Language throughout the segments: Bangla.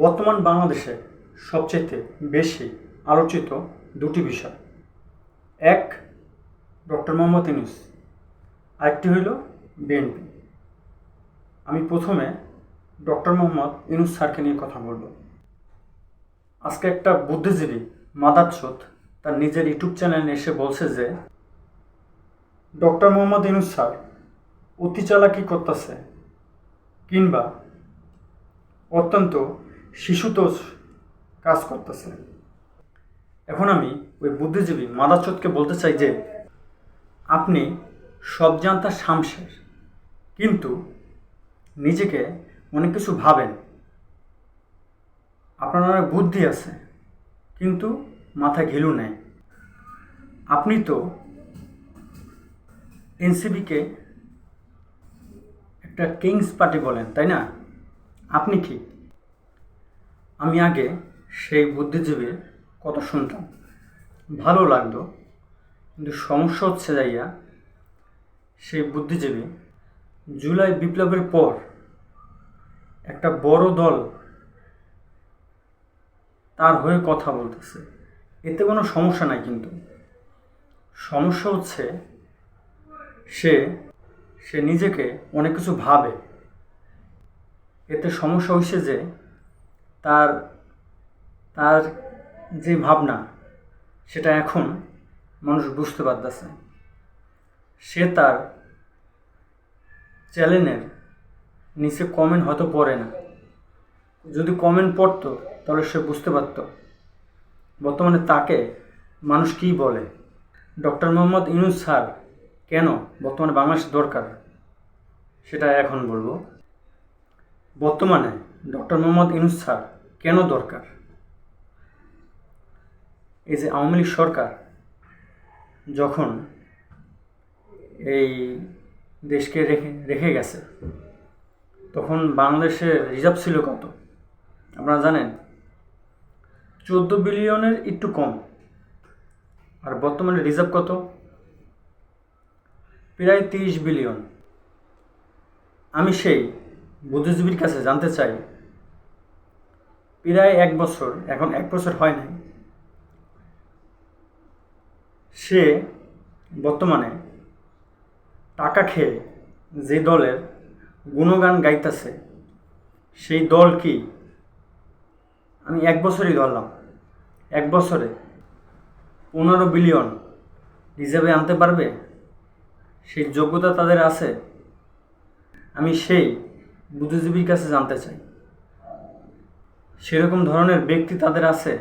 বর্তমান বাংলাদেশে সবচেয়ে বেশি আলোচিত দুটি বিষয়। এক, ডক্টর মোহাম্মদ ইউনুস। আরেকটি হইল বিএনপি। আমি প্রথমে ডক্টর মোহাম্মদ ইউনুস স্যারকে নিয়ে কথা বলব। আজকে একটা বুদ্ধিজীবী মাদাচ্ছোত তার নিজের ইউটিউব চ্যানেলে এসে বলছে যে, ডক্টর মোহাম্মদ ইউনুস স্যার, অতি চালাকি করতেছে কিংবা অত্যন্ত শিশুতোষ কাজ করতেছে। এখন আমি ওই বুদ্ধিজীবী মাদাচোদকে বলতে চাই যে, আপনি সব জানতা শামশের, কিন্তু নিজেকে অনেক কিছু ভাবেন। আপনার অনেক বুদ্ধি আছে, কিন্তু মাথায় ঘিলু নেই। আপনি তো এনসিবিকে একটা কিংস পার্টি বলেন, তাই না? আপনি কি আমি আগে সেই বুদ্ধিজীবীর কথা শুনতাম। ভালো লাগতো, কিন্তু সমস্যা হচ্ছে যাইয়া সেই বুদ্ধিজীবী জুলাই বিপ্লবের পর একটা বড় দল তার হয়ে কথা বলতেছে। এতে কোনো সমস্যা নাই কিন্তু। সমস্যা হচ্ছে সে সে নিজেকে অনেক কিছু ভাবে। এতে সমস্যা হয়েছে যে তার তার যে ভাবনা, সেটা এখন মানুষ বুঝতে পারতেছে। সে তার চ্যানেলের নিচে কমেন্ট হয়তো পড়ে না। যদি কমেন্ট পড়তো, তাহলে সে বুঝতে পারত। বর্তমানে তাকে মানুষ কী বলে? ডক্টর মোহাম্মদ ইউনুস স্যার কেন বর্তমানে বাংলাদেশ দরকার? সেটা এখন বলব। বর্তমানে ডক্টর মোহাম্মদ ইউনুস স্যার কেন দরকার? এই যে আওয়ামী লীগ সরকার যখন এই দেশকে রেখে রেখে গেছে, তখন বাংলাদেশের রিজার্ভ ছিল কত? আপনারা জানেন, চোদ্দ বিলিয়নের একটু কম। আর বর্তমানে রিজার্ভ কত? প্রায় তিরিশ বিলিয়ন। আমি সেই বুদ্ধিজীবীর কাছে জানতে চাই প্রায় এক বছর, এখন এক বছর হয় নাই, সে বর্তমানে টাকা খেয়ে যে দলের গুণগান গাইতেছে, সেই দল কি আমি এক বছরই ধরলাম, এক বছরে পনেরো বিলিয়ন রিজার্ভে আনতে পারবে? সেই যোগ্যতা তাদের আছে? আমি সেই বুদ্ধিজীবীর কাছে জানতে চাই। সেরকম ধরনের ব্যক্তি তাদের আছে?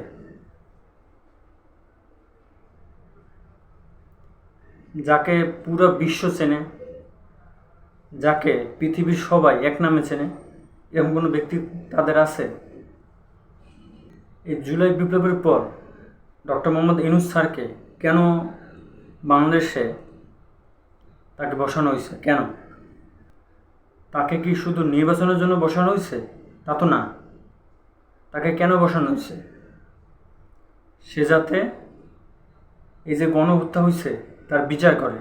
যাকে পুরো বিশ্ব চেনে, যাকে পৃথিবীর সবাই এক নামে চেনে, এরকম কোনো ব্যক্তি তাদের আছে? এই জুলাই বিপ্লবের পর ডক্টর মোহাম্মদ ইনুস স্যারকে কেন বাংলাদেশে তাকে বসানো হয়েছে? কেন? তাকে কি শুধু নির্বাচনের জন্য বসানো হয়েছে? তা তো না। তাকে কেন বসানো হয়েছে? সে যাতে এই যে গণহত্যা হয়েছে, তার বিচার করে।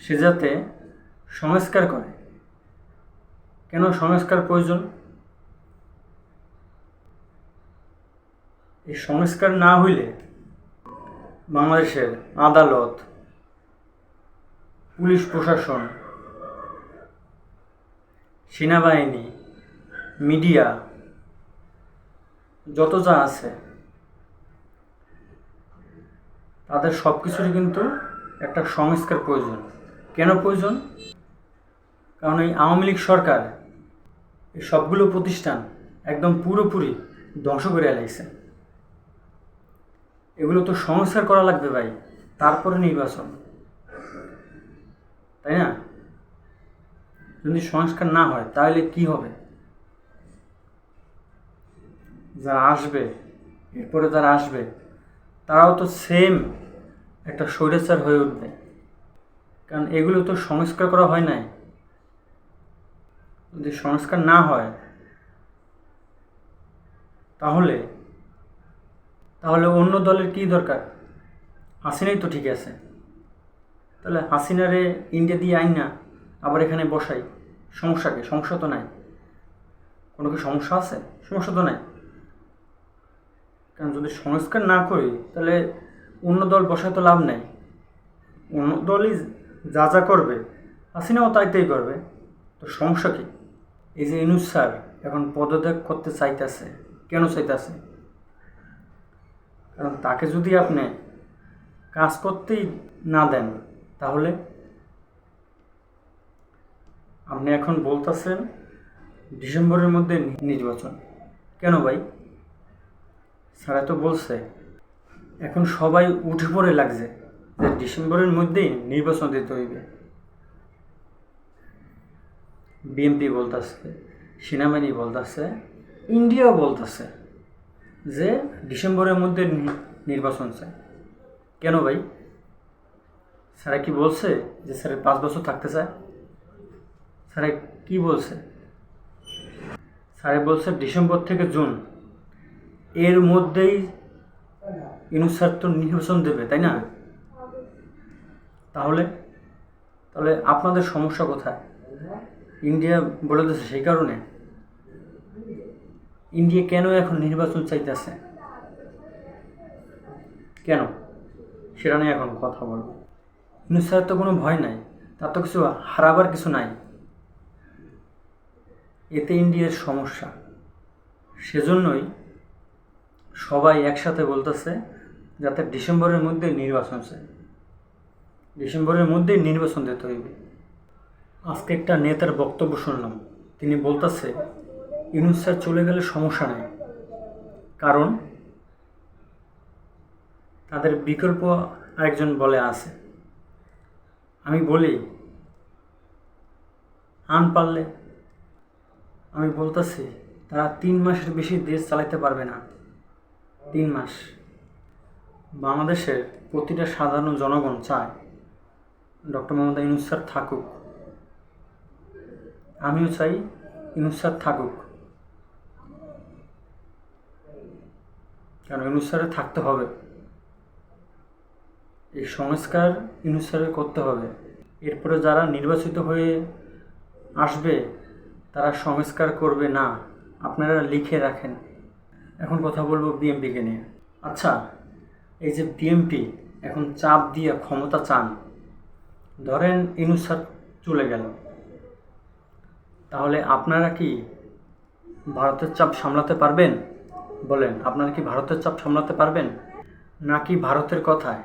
সে যাতে সংস্কার করে। কেন সংস্কার প্রয়োজন? এই সংস্কার না হইলে বাংলাদেশের আদালত, পুলিশ প্রশাসন, সেনাবাহিনী, মিডিয়া যত যা আছে, তাদের সব কিছুরই কিন্তু একটা সংস্কার প্রয়োজন। কেন প্রয়োজন? কারণ এই আওয়ামী লীগ সরকার এই সবগুলো প্রতিষ্ঠান একদম পুরোপুরি ধ্বংস করে এলাইছে এগুলো তো সংস্কার করা লাগবে ভাই, তারপরে নির্বাচন। তাই না? যদি সংস্কার না হয়, তাহলে কি হবে? যারা আসবে, এরপরে যারা আসবে, তারাও তো সেম একটা স্বৈরাচার হয়ে উঠবে। কারণ এগুলো তো সংস্কার করা হয় নাই। যদি সংস্কার না হয়, তাহলে তাহলে অন্য দলের কি দরকার? হাসিনাই তো ঠিক আছে। তাহলে হাসিনারে ইন্ডিয়া দিয়ে আইন না, আবার এখানে বসাই। সমস্যা কি? সমস্যা তো নাই। কোনো কি সমস্যা আছে? সমস্যা তো নাই। কারণ যদি সংস্কার না করি, তাহলে অন্য দল বসায় তো লাভ নেই। অন্য দলই যা যা করবে, হাসিনাও তাই তাই করবে। তো সমস্যা কী? এই যে ইনুস স্যার এখন পদত্যাগ করতে চাইতেছে, কেন চাইতেছে? কারণ তাকে যদি আপনি কাজ করতেই না দেন, তাহলে? আপনি এখন বলতেছেন, ডিসেম্বরের মধ্যে নির্বাচন। কেন ভাই? স্যারা তো বলছে। এখন সবাই উঠে পড়ে লাগছে যে ডিসেম্বরের মধ্যেই নির্বাচন দিতে হইবে। বিএনপি বলতেছে, সেনাবাহিনী বলতেছে ইন্ডিয়াও বলতেছে যে ডিসেম্বরের মধ্যে নির্বাচন চাই। কেন ভাই? স্যারা কি বলছে যে স্যার পাঁচ বছর থাকতে চায়? স্যারা কি বলছে? স্যারে বলছে ডিসেম্বর থেকে জুন। এর মধ্যেই স্যার তো নির্বাচন দেবে, তাই না? তাহলে তাহলে আপনাদের সমস্যা কোথায়? ইন্ডিয়া বলে দিচ্ছে সেই কারণে। ইন্ডিয়া কেন এখন নির্বাচন চাইতেছে? কেন? সেটা নিয়ে এখন কথা বলব। ইনুস স্যারের তো কোনো ভয় নাই, তার তো কিছু হারাবার কিছু নাই। এতে ইন্ডিয়ার সমস্যা। সেজন্যই সবাই একসাথে বলতেছে যাতে ডিসেম্বরের মধ্যে নির্বাচন চাই ডিসেম্বরের মধ্যেই নির্বাচন দিতে হইবে। আজকে একটা নেতার বক্তব্য শুনলাম। তিনি বলতেছে, ইউনুস স্যার চলে গেলে সমস্যা নেই। কারণ তাদের বিকল্প আরেকজন বলে আছে। আমি বলি, আন পারলে। আমি বলতেছি, তারা তিন মাসের বেশি দেশ চালাইতে পারবে না। তিন মাস। বাংলাদেশের প্রতিটা সাধারণ জনগণ চায় ডক্টর মোহাম্মদ ইউনুস স্যার থাকুক। আমিও চাই ইউনুস স্যার থাকুক। কারণ ইউনুস স্যারের থাকতে হবে। এই সংস্কার ইউনুস স্যারের করতে হবে। এরপরে যারা নির্বাচিত হয়ে আসবে, তারা সংস্কার করবে না। আপনারা লিখে রাখেন। এখন কথা বলব বিএমপিকে নিয়ে। আচ্ছা এই যে বিএমপি এখন চাপ দিয়ে ক্ষমতা চান। ধরেন ইনুসার চলে গেল। তাহলে আপনারা কি ভারতের চাপ সামলাতে পারবেন? বলেন, আপনারা কি ভারতের চাপ সামলাতে পারবেন? নাকি ভারতের কথায়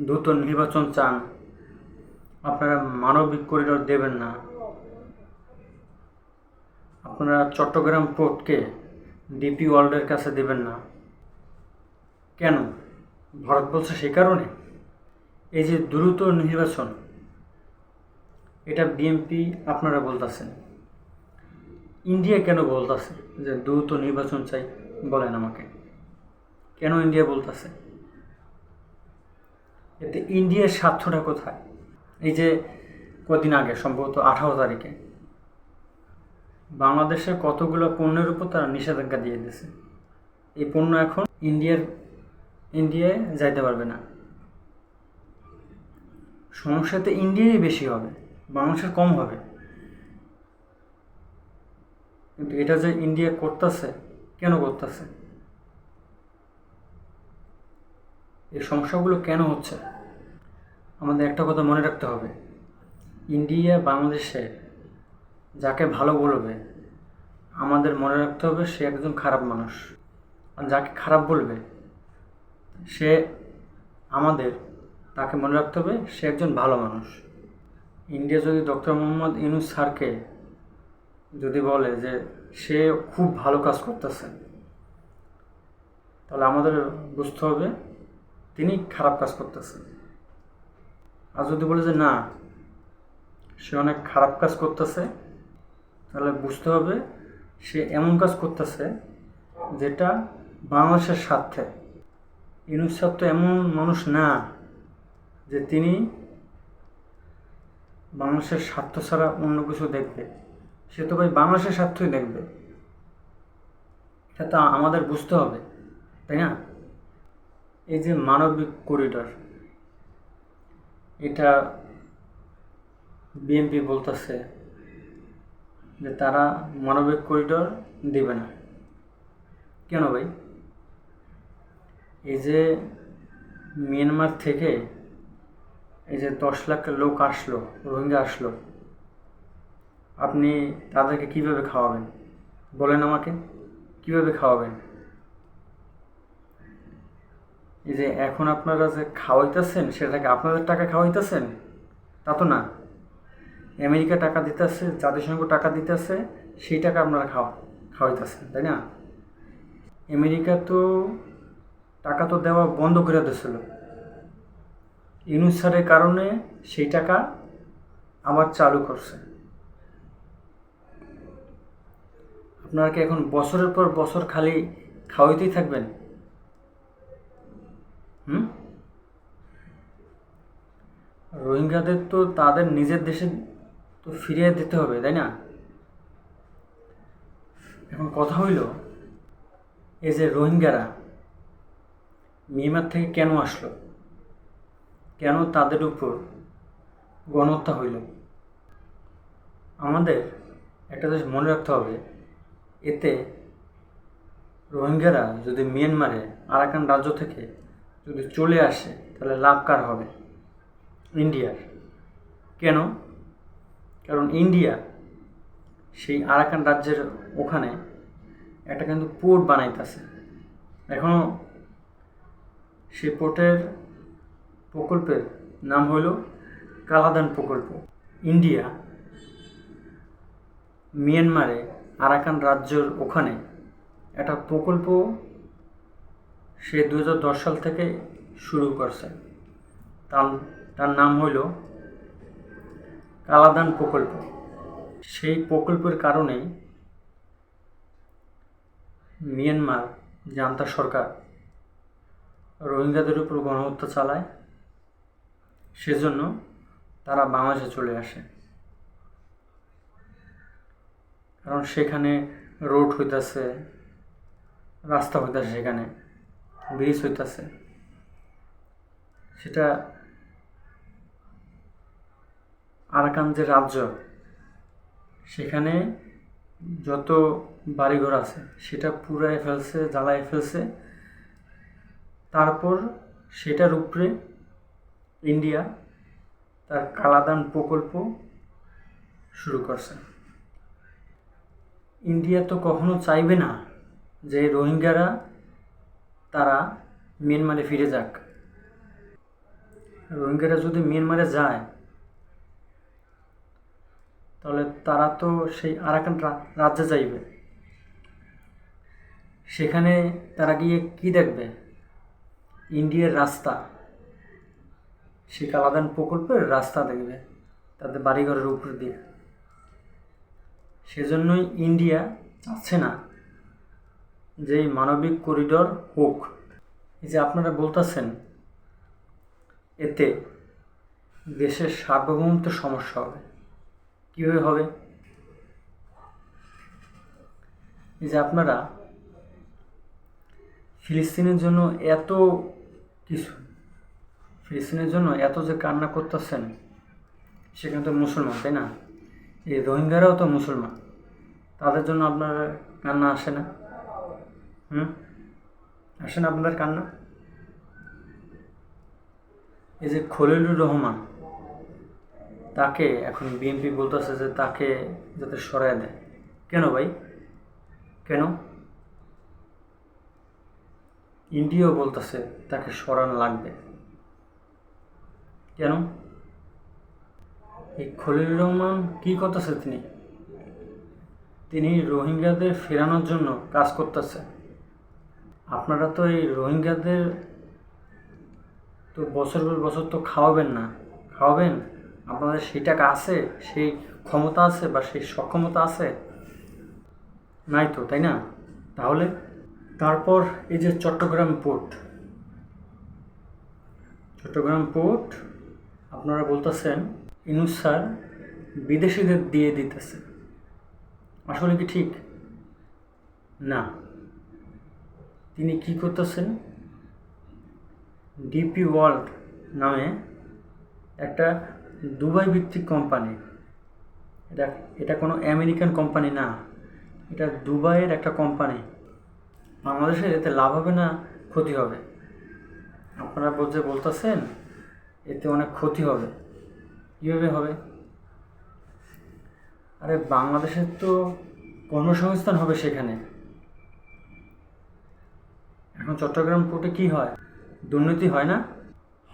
দ্রুত নির্বাচন চান? আপনারা মানবিক করিডোর দেবেন না। আপনারা চট্টগ্রাম পোর্টকে ডিপি ওয়ার্ল্ডের কাছে দেবেন না। কেন? ভারত বলছে সেই কারণে? এই যে দ্রুত নির্বাচন, এটা বিএমপি আপনারা বলতেছেন। ইন্ডিয়া কেন বলতেছে যে দ্রুত নির্বাচন চাই বলেন আমাকে? কেন ইন্ডিয়া বলতেছে? এতে ইন্ডিয়ার স্বার্থটা কোথায়? এই যে কদিন আগে, সম্ভবত আঠারো তারিখে বাংলাদেশের কতগুলো পণ্যের উপর তারা নিষেধাজ্ঞা দিয়ে দিয়েছে এই পণ্য এখন ইন্ডিয়ার, ইন্ডিয়ায় যাইতে পারবে না। সমস্যা তো ইন্ডিয়ারই বেশি হবে, বাংলাদেশের কম হবে। কিন্তু এটা যে ইন্ডিয়া করতেছে, কেন করতেছে? এই সমস্যাগুলো কেন হচ্ছে? আমাদের একটা কথা মনে রাখতে হবে। ইন্ডিয়া বাংলাদেশে যাকে ভালো বলবে, আমাদের মনে রাখতে হবে সে একজন খারাপ মানুষ। আর যাকে খারাপ বলবে, সে আমাদের, তাকে মনে রাখতে হবে সে একজন ভালো মানুষ। ইন্ডিয়া যদি ডক্টর মোহাম্মদ ইউনুস স্যারকে যদি বলে যে সে খুব ভালো কাজ করতেছে, তাহলে আমাদের বুঝতে হবে তিনি খারাপ কাজ করতেছেন আর যদি বলে যে না, সে অনেক খারাপ কাজ করতেছে তাহলে বুঝতে হবে সে এমন কাজ করতেছে যেটা বাংলাদেশের স্বার্থে। ইউনুস স্যার তো এমন মানুষ না যে তিনি বাংলাদেশের স্বার্থ ছাড়া অন্য কিছু দেখবে। সে তো ভাই বাংলাদেশের স্বার্থই দেখবে। সেটা আমাদের বুঝতে হবে, তাই না? এই যে মানবিক করিডর, এটা বিএনপি বলতেছে যে তারা মানবিক করিডর দেবে না। কেন ভাই? এই যে মিয়ানমার থেকে এই যে দশ লাখ লোক আসলো, রোহিঙ্গা আসলো, আপনি তাদেরকে কীভাবে খাওয়াবেন? বলেন আমাকে, কীভাবে খাওয়াবেন? এই যে এখন আপনারা যে খাওয়াইতেছেন, সেটাকে আপনাদের টাকা খাওয়াইতেছেন? তা তো না। আমেরিকা টাকা দিতেছে, জাতিসংঘ টাকা দিতেছে, সেই টাকা আপনারা খাওয়া, খাওয়াইতেছেন, তাই না? আমেরিকা তো টাকা তো দেওয়া বন্ধ করে দিয়েছিল। ইউনুসারের কারণে সেই টাকা আবার চালু করছে। আপনারা কি এখন বছরের পর বছর খালি খাওয়াইতেই থাকবেন? হুম? রোহিঙ্গাদের তো তাদের নিজের দেশে ফিরিয়ে দিতে হবে, তাই না? এখন কথা হইল, এই যে রোহিঙ্গারা, মিয়ানমার থেকে কেন আসলো? কেন তাদের উপর গণহত্যা হইল? আমাদের একটা জিনিস মনে রাখতে হবে, এতে রোহিঙ্গারা যদি মিয়ানমারে আরাকান রাজ্য থেকে যদি চলে আসে, তাহলে লাভ কার হবে? ইন্ডিয়ার। কেন? কারণ ইন্ডিয়া সেই আরাকান রাজ্যের ওখানে একটা কিন্তু পোর্ট বানাইতেছে। এখনও সেই পোর্টের প্রকল্পের নাম হইল কালাদান প্রকল্প। ইন্ডিয়া মিয়ানমারে আরাকান রাজ্যের ওখানে একটা প্রকল্প সে দু হাজার দশ সাল থেকে শুরু করছে। তার তার নাম হইল কালাদান প্রকল্প। সেই প্রকল্পের কারণেই মিয়ানমার জান্তা সরকার রোহিঙ্গাদের উপর গণহত্যা চালায়, সেজন্য তারা বাংলাদেশে চলে আসে। কারণ সেখানে রোড হইতাছে, রাস্তা হইতাছে সেখানে, ব্রিজ হইতাছে। সেটা আরাকান যে রাজ্য। সেখানে যত বাড়িঘর আছে, সেটা পুরাই ফেলছে, জ্বালায় ফেলছে। তারপর সেটার উপরে ইন্ডিয়া তার কালাদান প্রকল্প শুরু করছে। ইন্ডিয়া তো কখনো চাইবে না যে রোহিঙ্গারা তারা মিয়ানমারে ফিরে যাক। রোহিঙ্গারা যদি মিয়ানমারে যায় তাহলে তারা তো সেই আরাকান রাজ্যে যাইবে। সেখানে তারা গিয়ে কি দেখবে? ইন্ডিয়ার রাস্তা। সে কালাদান প্রকল্পের রাস্তা দেখবে, তাদের বাড়িঘরের উপর দিয়ে। সেজন্যই ইন্ডিয়া আছে না যে মানবিক করিডর হোক। এই যে আপনারা বলতেছেন, এতে দেশের সার্বভৌমত্ব সমস্যা হবে। কীভাবে হবে? এই যে আপনারা ফিলিস্তিনের জন্য এত কিছু, ফিলিস্তিনের জন্য এত যে কান্না করতেছেন, সেখানে তো মুসলমান, তাই না? এই রোহিঙ্গারাও তো মুসলমান, তাদের জন্য আপনার কান্না আসে না? হুম? আসে না আপনাদের কান্না? এই যে খলিলুর রহমান তাকে, এখন বিএনপি বলতেছে যে তাকে যাতে সরাই দেয়। কেন ভাই? কেন? ইন্ডিয়াও বলতেছে তাকে সরানো লাগবে। কেন? এই খলিল রহমান কী করতেছে তিনি? তিনি রোহিঙ্গাদের ফেরানোর জন্য কাজ করতেছে। আপনারা তো এই রোহিঙ্গাদের তো বছর বছর তো খাওয়াবেন না। খাওয়াবেন? আপনাদের সেই টাকা আছে, সেই ক্ষমতা আছে বা সেই সক্ষমতা আছে? নাই তো, তাই না? তাহলে তারপর এই যে চট্টগ্রাম পোর্ট। চট্টগ্রাম পোর্ট, আপনারা বলতেছেন, ইনুস স্যার বিদেশিদের দিয়ে দিতেছে। আসলে কি ঠিক? না। তিনি কি করতেছেন? ডিপি ওয়ার্ল্ড নামে একটা দুবাই ভিত্তিক কোম্পানি এটা এটা কোনো আমেরিকান কোম্পানি না। এটা দুবাইয়ের একটা কোম্পানি বাংলাদেশের এতে লাভ হবে না, ক্ষতি হবে। আপনারা বলতে বলতেছেন, এতে অনেক ক্ষতি হবে। কীভাবে হবে? আরে, বাংলাদেশের তো কর্মসংস্থান হবে সেখানে। এখন চট্টগ্রাম পোর্টে কি হয়? দুর্নীতি হয় না?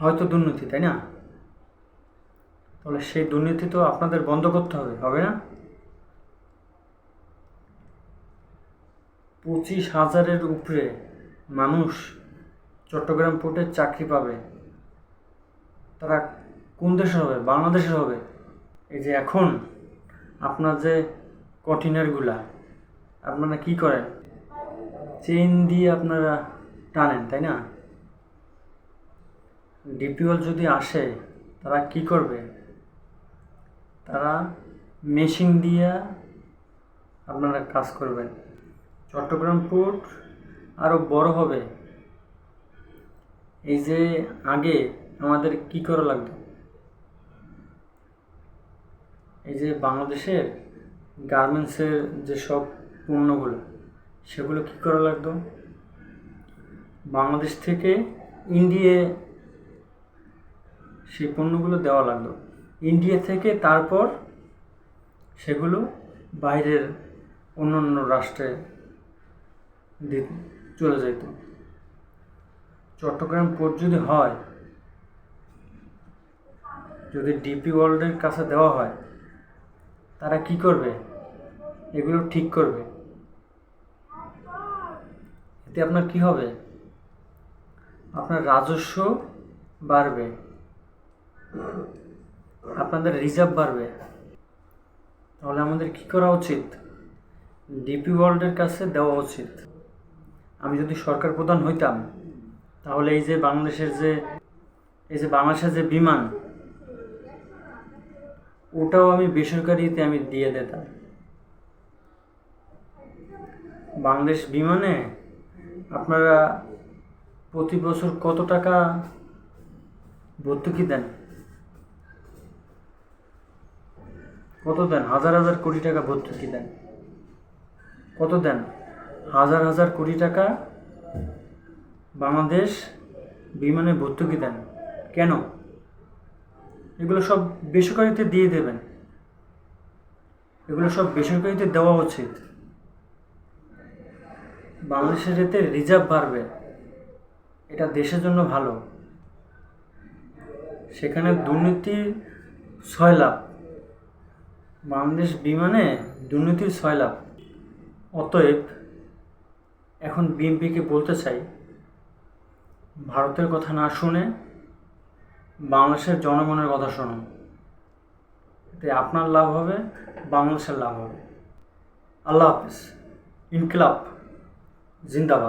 হয়তো দুর্নীতি, তাই না? তাহলে সেই দুর্নীতি তো আপনাদের বন্ধ করতে হবে হবে না? পঁচিশ হাজারের উপরে মানুষ চট্টগ্রাম পোর্টে চাকরি পাবে। তারা কোন দেশের হবে? বাংলাদেশের হবে। এই যে এখন আপনার যে কন্টেনারগুলা আপনারা কি করেন? চেইন দিয়ে আপনারা টানেন, তাই না? ডিপিওল যদি আসে, তারা কি করবে? তারা মেশিন দিয়ে আপনারা কাজ করবেন। চট্টগ্রাম পোর্ট আরও বড় হবে। এই যে আগে আমাদের কি করা লাগতো? এই যে বাংলাদেশের গার্মেন্টসের যেসব পণ্যগুলো, সেগুলো কি করা লাগতো? বাংলাদেশ থেকে ইন্ডিয়ে সেই পণ্যগুলো দেওয়া লাগল ইন্ডিয়া থেকে তারপর সেগুলো বাইরের অন্য অন্য রাষ্ট্রে চলে যেত চট্টগ্রাম পোর্ট যদি হয়, যদি ডিপি ওয়ার্ল্ডের কাছে দেওয়া হয়, তারা কি করবে? এগুলো ঠিক করবে। এতে আপনার কি হবে? আপনার রাজস্ব বাড়বে। আপনাদের রিজার্ভ বাড়বে। তাহলে আমাদের কি করা উচিত? ডিপি ওয়ার্ল্ডের কাছে দেওয়া উচিত। আমি যদি সরকার প্রধান হইতাম, তাহলে এই যে বাংলাদেশের যে, এই যে বাংলাদেশের যে বিমান, ওটাও আমি বেসরকারিতে আমি দিয়ে দিতাম। বাংলাদেশ বিমানে আপনারা প্রতি বছর কত টাকা ভর্তুকি দেন? কত দেন? হাজার হাজার কোটি টাকা ভর্তুকি দেন। কত দেন? হাজার হাজার কোটি টাকা বাংলাদেশ বিমানে ভর্তুকি দেন। কেন? এগুলো সব বেসরকারিতে দিয়ে দেবেন। এগুলো সব বেসরকারিতে দেওয়া উচিত। বাংলাদেশের এতে রিজার্ভ বাড়বে। এটা দেশের জন্য ভালো। সেখানে দুর্নীতি ছয় লাভ বাংলাদেশ বিমানে দুর্নীতির ছয় লাভ অতএব, এখন বিএনপিকে বলতে চাই, ভারতের কথা না শুনে বাংলাদেশের জনগণের কথা শুনুন। এতে আপনার লাভ হবে, বাংলাদেশের লাভ হবে। আল্লাহ হাফিজ। ইনকিলাব। জিন্দাবাদ।